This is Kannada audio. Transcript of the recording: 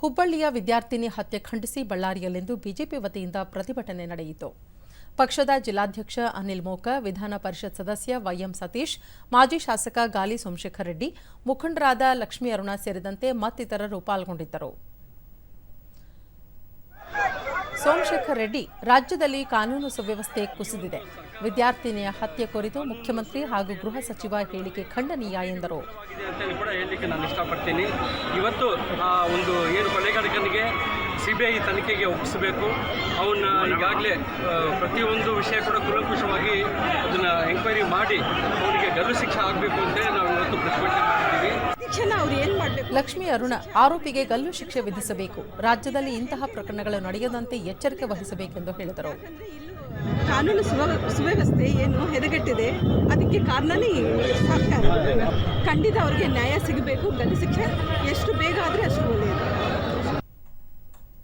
ಹುಬ್ಬಳ್ಳಿಯ ವಿದ್ಯಾರ್ಥಿನಿ ಹತ್ಯೆ ಖಂಡಿಸಿ ಬಳ್ಳಾರಿಯಲ್ಲಿಂದು ಬಿಜೆಪಿ ವತಿಯಿಂದ ಪ್ರತಿಭಟನೆ ನಡೆಯಿತು. ಪಕ್ಷದ ಜಿಲ್ಲಾಧ್ಯಕ್ಷ ಅನಿಲ್ ಮೋಕ, ವಿಧಾನ ಪರಿಷತ್ ಸದಸ್ಯ ವೈಎಂ ಸತೀಶ್, ಮಾಜಿ ಶಾಸಕ ಗಾಲಿ ಸೋಮಶೇಖರ್ ರೆಡ್ಡಿ, ಮುಖಂಡರಾದ ಲಕ್ಷ್ಮೀ ಅರುಣ ಸೇರಿದಂತೆ ಮತ್ತಿತರರು ಪಾಲ್ಗೊಂಡಿದ್ದರು. ಸೋಮಶೇಖರ್ ರೆಡ್ಡಿ ರಾಜ್ಯದಲ್ಲಿ ಕಾನೂನು ಸುವ್ಯವಸ್ಥೆ ಕುಸಿದಿದೆ. ವಿದ್ಯಾರ್ಥಿನಿಯ ಹತ್ಯೆ ಕುರಿತು ಮುಖ್ಯಮಂತ್ರಿ ಹಾಗೂ ಗೃಹ ಸಚಿವ ಹೇಳಿಕೆ ಖಂಡನೀಯ ಎಂದರು. ನಾನು ಇವತ್ತು ಒಂದು ಏನು ಕೊಲೆಗಾರಕನಿಗೆ ಸಿ ತನಿಖೆಗೆ ಒಪ್ಪಿಸಬೇಕು. ಅವನ್ನ ಈಗಾಗಲೇ ಪ್ರತಿಯೊಂದು ವಿಷಯ ಕೂಡ ಕುಲಂಕುಷವಾಗಿ ಅದನ್ನು ಎಂಕ್ವೈರಿ ಮಾಡಿ ಅವನಿಗೆ ಗಲ್ಲು ಶಿಕ್ಷೆ ಆಗಬೇಕು ಅಂತೇಳಿ ನಾವು ಇವತ್ತು ಪ್ರತಿಭಟನೆ ಮಾಡಿದ್ದೀವಿ ಶಿಕ್ಷಣ ಅವ್ರು ಏನ್ ಮಾಡ್ಬೇಕು ಲಕ್ಷ್ಮೀ ಅರುಣ ಆರೋಪಿಗೆ ಗಲ್ಲು ಶಿಕ್ಷೆ ವಿಧಿಸಬೇಕು. ರಾಜ್ಯದಲ್ಲಿ ಇಂತಹ ಪ್ರಕರಣಗಳು ನಡೆಯದಂತೆ ಎಚ್ಚರಿಕೆ ವಹಿಸಬೇಕೆಂದು ಹೇಳಿದರು. ಕಾನೂನು ಸುವ, ಸುವ್ಯವಸ್ಥೆ ಏನು ಹೆದಗೆಟ್ಟಿದೆ. ಅದಕ್ಕೆ ಕಾರಣನೇ ಸರ್ಕಾರ. ಖಂಡಿತ ಅವರಿಗೆ ನ್ಯಾಯ ಸಿಗಬೇಕು, ಗಲ್ಲು ಶಿಕ್ಷೆ ಎಷ್ಟು ಬೇಗ ಆದರೆ ಅಷ್ಟು ಒಳ್ಳೆಯದು.